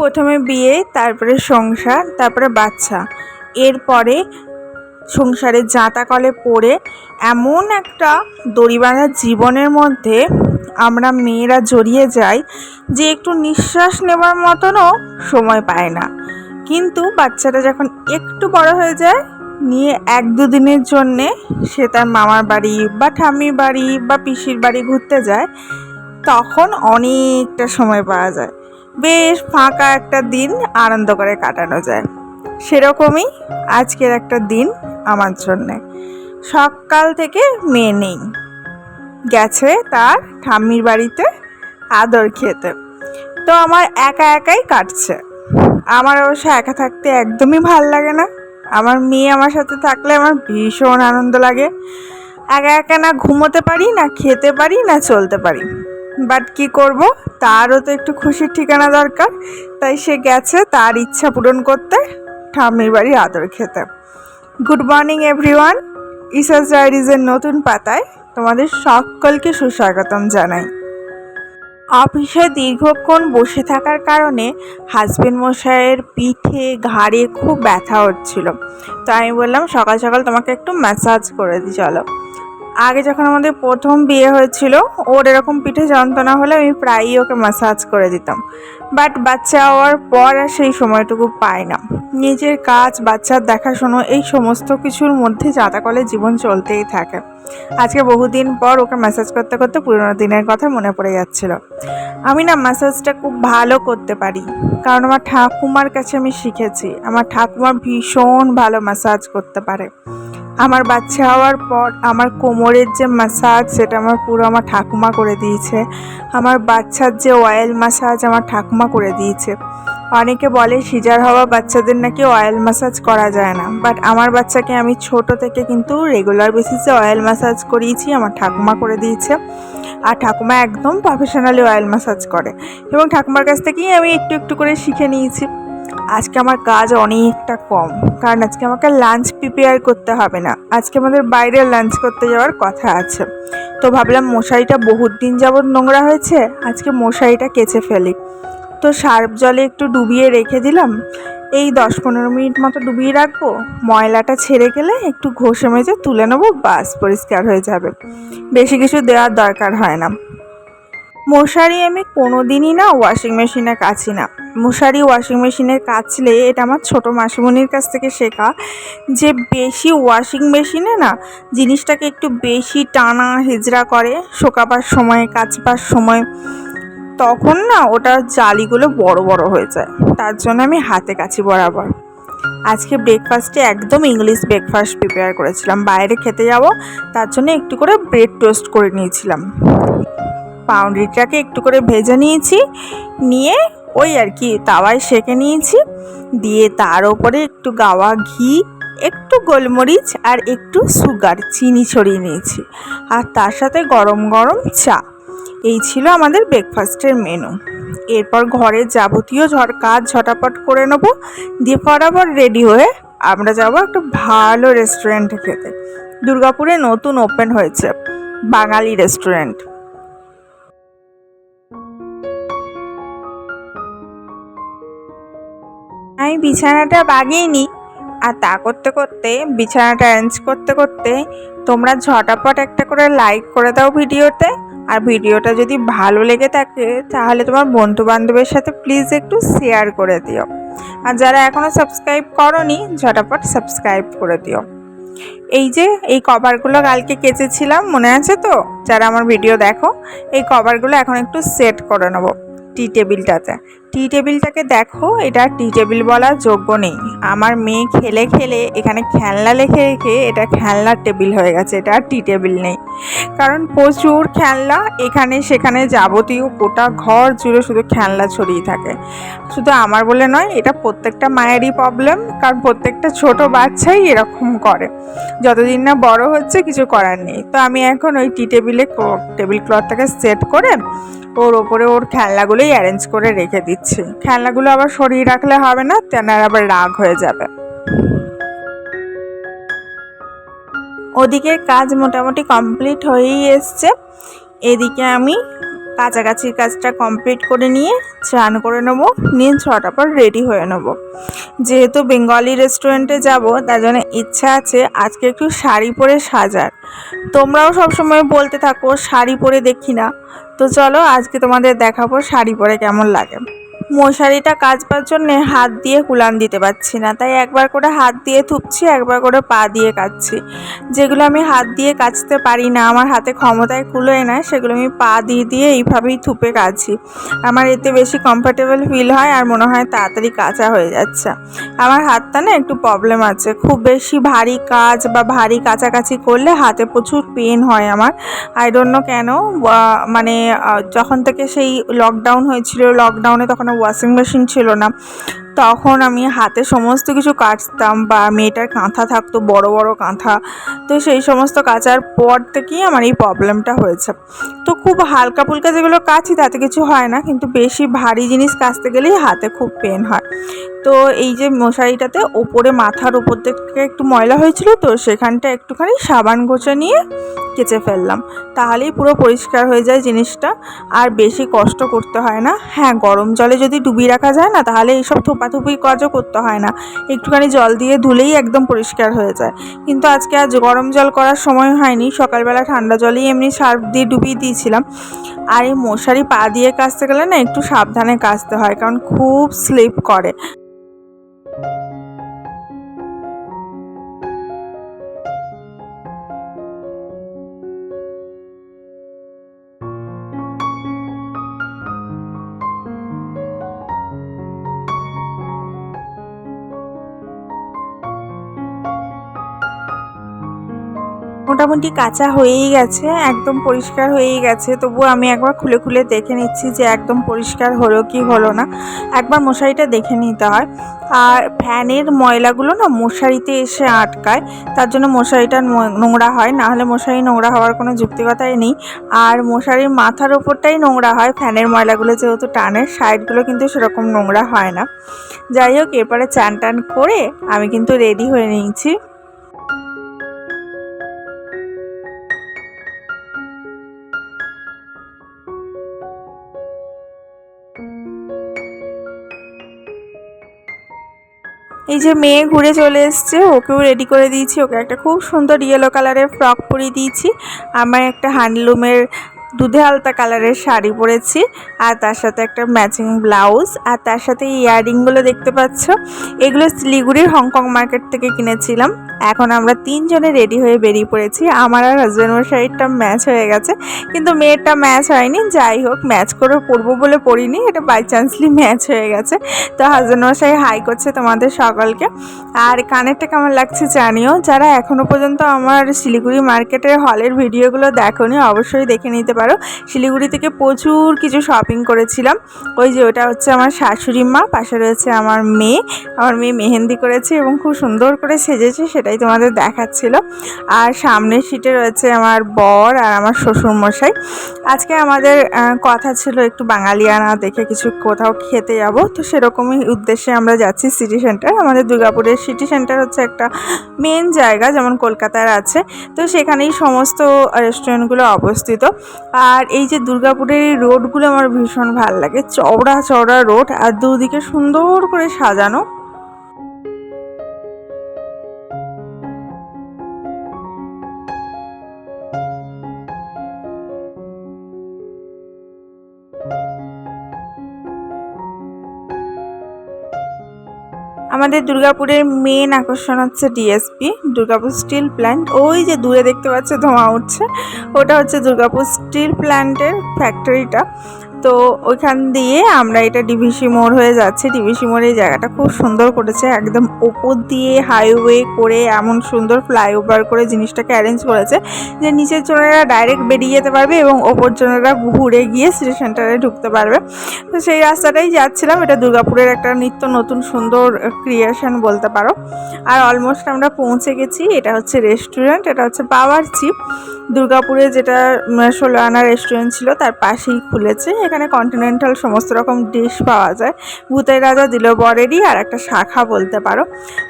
প্রথমে বিয়ে, তারপরে সংসার, তারপরে বাচ্চা। এরপরে সংসারের জাঁতা কলে পড়ে এমন একটা দড়ি বাঁধা জীবনের মধ্যে আমরা মেয়েরা জড়িয়ে যাই যে একটু নিঃশ্বাস নেবার মতনও সময় পায় না। কিন্তু বাচ্চাটা যখন একটু বড় হয়ে যায়, নিয়ে এক দুদিনের জন্যে সে তার মামার বাড়ি বা ঠাম্মির বাড়ি বা পিসির বাড়ি ঘুরতে যায়, তখন অনেকটা সময় পাওয়া যায়। বেশ ফাঁকা একটা দিন আনন্দ করে কাটানো যায়। সেরকমই আজকের একটা দিন আমার জন্যে। সকাল থেকে মেয়ে নেই। গেছে তার ঠাম্মির বাড়িতে আদর খেতে। তো আমার একা একাই কাটছে। আমার অবশ্য একা থাকতে একদমই ভালো লাগে না। আমার মেয়ে আমার সাথে থাকলে আমার ভীষণ আনন্দ লাগে। একা একা না ঘুমোতে পারি, না খেতে পারি, না চলতে পারি। বাট কি করব? তারও তো একটু খুশির ঠিকানা দরকার। তাই সে গেছে তার ইচ্ছা পূরণ করতে, ঠাম্মির বাড়ি আদর খেতে। Good morning, everyone. ইসাস ডায়েরিজের নতুন পাতায় তোমাদের সকলকে সুস্বাগতম জানাই। অফিসে দীর্ঘক্ষণ বসে থাকার কারণে হাজবেন্ড মশাইয়ের পিঠে, ঘাড়ে খুব ব্যথা হচ্ছিল। তো আমি বললাম, সকাল সকাল তোমাকে একটু ম্যাসাজ করে দিই চলো। আগে যখন আমাদের প্রথম বিয়ে হয়েছিল, ওর এরকম পিঠে যন্ত্রণা হলে আমি প্রায়ই ওকে ম্যাসাজ করে দিতাম। বাট বাচ্চা হওয়ার পর আর সেই সময়টুকু পাই না। নিজের কাজ, বাচ্চার দেখাশোনো, এই সমস্ত কিছুর মধ্যে জাতাকলে জীবন চলতেই থাকে। আজকে বহুদিন পর ওকে ম্যাসাজ করতে করতে পুরোনো দিনের কথা মনে পড়ে যাচ্ছিল। আমি না ম্যাসাজটা খুব ভালো করতে পারি। কারণ আমার ঠাকুমার কাছে আমি শিখেছি। আমার ঠাকুমা ভীষণ ভালো ম্যাসাজ করতে পারে। আমার বাচ্চা হওয়ার পর আমার কোমরের যে ম্যাসাজ সেটা আমার পুরো আমার ঠাকুমা করে দিয়েছে। আমার বাচ্চার যে অয়েল ম্যাসাজ আমার ঠাকুমা করে দিয়েছে। অনেকে বলে সিজার হওয়া বাচ্চাদের নাকি অয়েল ম্যাসাজ করা যায় না। বাট আমার বাচ্চাকে আমি ছোট থেকে কিন্তু রেগুলার বেসিসে অয়েল ম্যাসাজ করিয়েছি, আমার ঠাকুমা করে দিয়েছে। আর ঠাকুমা একদম প্রফেশনালি অয়েল ম্যাসাজ করে। এবং ঠাকুমার কাছ থেকেই আমি একটু একটু করে শিখে নিয়েছি। আজকে আমার কাজ অনেকটা কম। কারণ আজকে আমাকে লাঞ্চ প্রিপেয়ার করতে হবে না। আজকে আমাদের বাইরে লাঞ্চ করতে যাওয়ার কথা আছে। তো ভাবলাম মশারিটা বহুত দিন যাবৎ নোংরা হয়েছে, আজকে মশারিটা কেচে ফেলি। তো সার্ফ জলে একটু ডুবিয়ে রেখে দিলাম। এই দশ পনেরো মিনিট মতো ডুবিয়ে রাখব। ময়লাটা ছেড়ে গেলে একটু ঘষে মেজে তুলে নেব বাস পরিষ্কার হয়ে যাবে। বেশি কিছু দেওয়ার দরকার হয় না। মশারি আমি কোনো দিনই না ওয়াশিং মেশিনে কাছি না। মশারি ওয়াশিং মেশিনে কাচলে এটা আমার ছোটো মাসিমণির কাছ থেকে শেখা যে বেশি ওয়াশিং মেশিনে না জিনিসটাকে একটু বেশি টানা হেজরা করে, শোকাবার সময়, কাচবার সময়, তখন না ওটার জালিগুলো বড় বড় হয়ে যায়। তার জন্য আমি হাতে কাছি বরাবর। আজকে ব্রেকফাস্টে একদম ইংলিশ ব্রেকফাস্ট প্রিপেয়ার করেছিলাম। বাইরে খেতে যাব, তার জন্য একটু করে ব্রেড টোস্ট করে নিয়েছিলাম। পাউরুটিটাকে একটু করে ভেজে নিয়েছি। নিয়ে ওই আর কি তাওয়ায় সেঁকে নিয়েছি। দিয়ে তার ওপরে একটু গাওয়া ঘি, একটু গোলমরিচ আর একটু সুগার, চিনি ছড়িয়ে নিয়েছি। আর তার সাথে গরম গরম চা। এই ছিল আমাদের ব্রেকফাস্টের মেনু এরপর ঘরের যাবতীয় ঝড় কাজ ঝটাপট করে নেব। দিয়ে ফটাফট রেডি হয়ে আমরা যাব একটা ভালো রেস্টুরেন্টে খেতে। দুর্গাপুরে নতুন ওপেন হয়েছে। বাঙালি রেস্টুরেন্ট আমি বিছানাটা বাগিয়ে নিই। আর তা করতে করতে, বিছানাটা অ্যারেঞ্জ করতে করতে তোমরা ঝটাপট একটা করে লাইক করে দাও ভিডিওতে। আর ভিডিওটা যদি ভালো লেগে থাকে, তাহলে তোমার বন্ধু বান্ধবের সাথে প্লিজ একটু শেয়ার করে দিও। আর যারা এখনও সাবস্ক্রাইব করনি, ঝটাপট সাবস্ক্রাইব করে দিও। এই যে, এই কভারগুলো কালকে কেচেছিলাম, মনে আছে তো? যারা আমার ভিডিও দেখো, এই কভারগুলো এখন একটু সেট করে নেব। টি টেবিলটাতে। টি টেবিলটাকে দেখো, এটা টি টেবিল বলার যোগ্য নেই। আমার মেয়ে খেলে খেলে এখানে খেলনা লেখে রেখে এটা খেলনার টেবিল হয়ে গেছে, এটা আর টি টেবিল নেই। কারণ প্রচুর খেলনা, এখানে সেখানে যাবতীয় গোটা ঘর জুড়ে শুধু খেলনা ছড়িয়ে থাকে। শুধু আমার বলে নয়, এটা প্রত্যেকটা মায়েরই প্রবলেম কারণ প্রত্যেকটা ছোট বাচ্চাই এরকম করে। যতদিন না বড় হচ্ছে, কিছু করার নেই। তো আমি এখন ওই টি টেবিলে টেবিল ক্লথটাকে সেট করে ওর ওপরে ওর খেলনাগুলোই অ্যারেঞ্জ করে রেখে দিচ্ছি। খেলনাগুলো আবার সরিয়ে রাখলে হবে না তেনার আবার রাগ হয়ে যাবে। ওদিকে কাজ মোটামুটি কমপ্লিট হয়েই এসছে। এদিকে আমি কাছাকাছির কাজটা কমপ্লিট করে নিয়ে চান করে নেব, নিয়ে ছটা পর রেডি হয়ে নেব। যেহেতু বেঙ্গলি রেস্টুরেন্টে যাব, তার জন্য ইচ্ছা আছে আজকে একটু শাড়ি পরে সাজার। তোমরাও সবসময় বলতে থাকো, শাড়ি পরে দেখি না। তো চলো আজকে তোমাদের দেখাবো শাড়ি পরে কেমন লাগে। মশারিটা কাচবার জন্যে হাত দিয়ে কুলান দিতে পারছি না। তাই একবার করে হাত দিয়ে থুপছি একবার করে পা দিয়ে কাচ্ছি। যেগুলো আমি হাত দিয়ে কাচতে পারি না, আমার হাতে ক্ষমতায় কুলোয় না, সেগুলো আমি পা দিয়ে দিয়ে এইভাবেই থুপে কাছি আমার এতে বেশি কমফর্টেবল ফিল হয় আর মনে হয় তাড়াতাড়ি কাঁচা হয়ে যাচ্ছে। আমার হাতটা না একটু প্রবলেম আছে। খুব বেশি ভারী কাজ বা ভারী কাছাকাছি করলে হাতে প্রচুর পেন হয় আমার। আই নো কেন মানে যখন থেকে সেই লকডাউন হয়েছিল লকডাউনে তখন ওয়াশিং মেশিন ছিল না। তখন আমি হাতে সমস্ত কিছু কাচতাম বা মেয়েটার কাঁথা থাকতো, বড় বড় কাঁথা। তো সেই সমস্ত কাচার পর থেকেই আমার এই প্রবলেমটা হয়েছে। তো খুব হালকা ফুলকা যেগুলো কাচি তাতে কিছু হয় না, কিন্তু বেশি ভারী জিনিস কাচতে গেলেই হাতে খুব পেন হয়। তো এই যে মশারিটাতে ওপরে মাথার ওপর থেকে একটু ময়লা হয়েছিল তো সেখানটা একটুখানি সাবান গোছা নিয়ে কেচে ফেললাম। তাহলেই পুরো পরিষ্কার হয়ে যায় জিনিসটা। আর বেশি কষ্ট করতে হয় না। হ্যাঁ গরম জলে যদি ডুবিয়ে রাখা যায় না, তাহলে এইসব থোপাথুপি কাজও করতে হয় না। একটুখানি জল দিয়ে ধুলেই একদম পরিষ্কার হয়ে যায়। কিন্তু আজকে আজ গরম জল করার সময় হয়নি, সকালবেলা ঠান্ডা জলেই এমনি সার্ফ দিয়ে ডুবিয়ে দিয়েছিলাম। আর এই মশারি পা দিয়ে কাচতে গেলে না একটু সাবধানে কাচতে হয়, কারণ খুব স্লিপ করে। মোটামুটি কাঁচা হয়েই গেছে, একদম পরিষ্কার হয়েই গেছে। তবুও আমি একবার খুলে খুলে দেখে নিচ্ছি যে একদম পরিষ্কার হলো কি হলো না। একবার মশারিটা দেখে নিতে হয়। আর ফ্যানের ময়লাগুলো না মশারিতে এসে আটকায়, তার জন্য মশারিটা নোংরা হয়। না হলে মশারি নোংরা হওয়ার কোনো যুক্তিকতাই নেই। আর মশারির মাথার ওপরটাই নোংরা হয়, ফ্যানের ময়লাগুলো যেহেতু টানে, সাইডগুলো কিন্তু সেরকম নোংরা হয় না। যাই হোক, এরপরে চান টান করে আমি কিন্তু রেডি হয়ে নিয়েছি। এই যে মেয়ে ঘুরে চলে এসছে, ওকেও রেডি করে দিয়েছি। ওকে একটা খুব সুন্দর ইয়েলো কালারের ফ্রক পরে দিয়েছি। আমার একটা হ্যান্ডলুমের দুধে আলতা কালারের শাড়ি পরেছি, আর তার সাথে একটা ম্যাচিং ব্লাউজ আর তার সাথে ইয়াররিংগুলো দেখতে পাচ্ছ? এগুলো শিলিগুড়ির হংকং মার্কেট থেকে কিনেছিলাম। এখন আমরা তিনজনে রেডি হয়ে বেরিয়ে পড়েছি। আমার আর হাজব্যান্ড শাড়িটা ম্যাচ হয়ে গেছে। কিন্তু মেয়েরটা ম্যাচ হয়নি। যাই হোক ম্যাচ করে পরবো বলে পড়িনি। এটা বাই চান্সলি ম্যাচ হয়ে গেছে। তো হাজব্যান্ড মশাই হাই করছে তোমাদের সকলকে। আর কানেরটা কেমন লাগছে জানিও। যারা এখনও পর্যন্ত আমার শিলিগুড়ি মার্কেটের হলের ভিডিওগুলো দেখোনি, অবশ্যই দেখে নিতে পারো। শিলিগুড়ি থেকে প্রচুর কিছু শপিং করেছিলাম। ওই যে ওটা হচ্ছে আমার শাশুড়ি মা, পাশে রয়েছে আমার মেয়ে। আমার মেয়ে মেহেন্দি করেছে এবং খুব সুন্দর করে সেজেছে সেটাই তোমাদের দেখাচ্ছিল। আর সামনের সিটে রয়েছে আমার বর আর আমার শ্বশুর মশাই আজকে আমাদের কথা ছিল একটু বাঙালিয়ানা, দেখে কিছু কোথাও খেতে যাব। তো সেরকমই উদ্দেশ্যে আমরা যাচ্ছি সিটি সেন্টার আমাদের দুর্গাপুরের সিটি সেন্টার হচ্ছে একটা মেন জায়গা যেমন কলকাতার আছে। তো সেখানেই সমস্ত রেস্টুরেন্টগুলো অবস্থিত। আর এই যে দুর্গাপুরের এই রোডগুলো আমার ভীষণ ভালো লাগে। চওড়া চওড়া রোড আর দুদিকে সুন্দর করে সাজানো। আমাদের দুর্গাপুরের মেন আকর্ষণ হচ্ছে ডিএসপি দুর্গাপুর স্টিল প্ল্যান্ট ওই যে দূরে দেখতে পাচ্ছে, ধোঁয়া উঠছে। ওটা হচ্ছে দুর্গাপুর স্টিল প্ল্যান্টের ফ্যাক্টরিটা তো ওইখান দিয়ে আমরা এটা ডিভিসি মোড় হয়ে যাচ্ছে। ডিভিসি মোড় এই জায়গাটা খুব সুন্দর করেছে, একদম ওপর দিয়ে হাইওয়ে করে এমন সুন্দর ফ্লাইওভার করে জিনিসটাকে অ্যারেঞ্জ করেছে যে নিচের জনেরা ডাইরেক্ট বেরিয়ে যেতে পারবে এবং ওপর জনেরা ঘুরে গিয়ে সিটি সেন্টারে ঢুকতে পারবে। তো সেই রাস্তাটাই যাচ্ছিলাম, এটা দুর্গাপুরের একটা নিত্য নতুন সুন্দর ক্রিয়েশন বলতে পারো। আর অলমোস্ট আমরা পৌঁছে গেছি, এটা হচ্ছে রেস্টুরেন্ট এটা হচ্ছে পাওয়ার চিপ দুর্গাপুরে যেটা ষোলো আনা রেস্টুরেন্ট ছিল, তার পাশেই খুলেছে। এখানে কন্টিনেন্টাল সমস্ত রকম ডিশ পাওয়া যায়। ভূতের রাজা দিল বরেরই আর একটা শাখা বলতে পারো।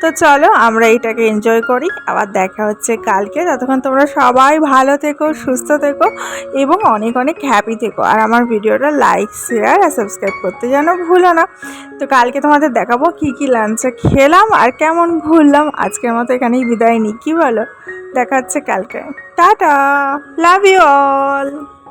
তো চলো আমরা এটাকে এনজয় করি। আবার দেখা হচ্ছে কালকে। ততক্ষণ তোমরা সবাই ভালো থেকো, সুস্থ থেকো এবং অনেক অনেক হ্যাপি থেকো। আর আমার ভিডিওটা লাইক শেয়ার আর সাবস্ক্রাইব করতে যেন ভুলো না। তো কালকে তোমাদের দেখাবো কি কি লাঞ্চে খেলাম আর কেমন ঘুরলাম। আজকের মতো এখানেই বিদায় নিই। কী বলো? দেখা হচ্ছে কালকে। টাটা! Love you all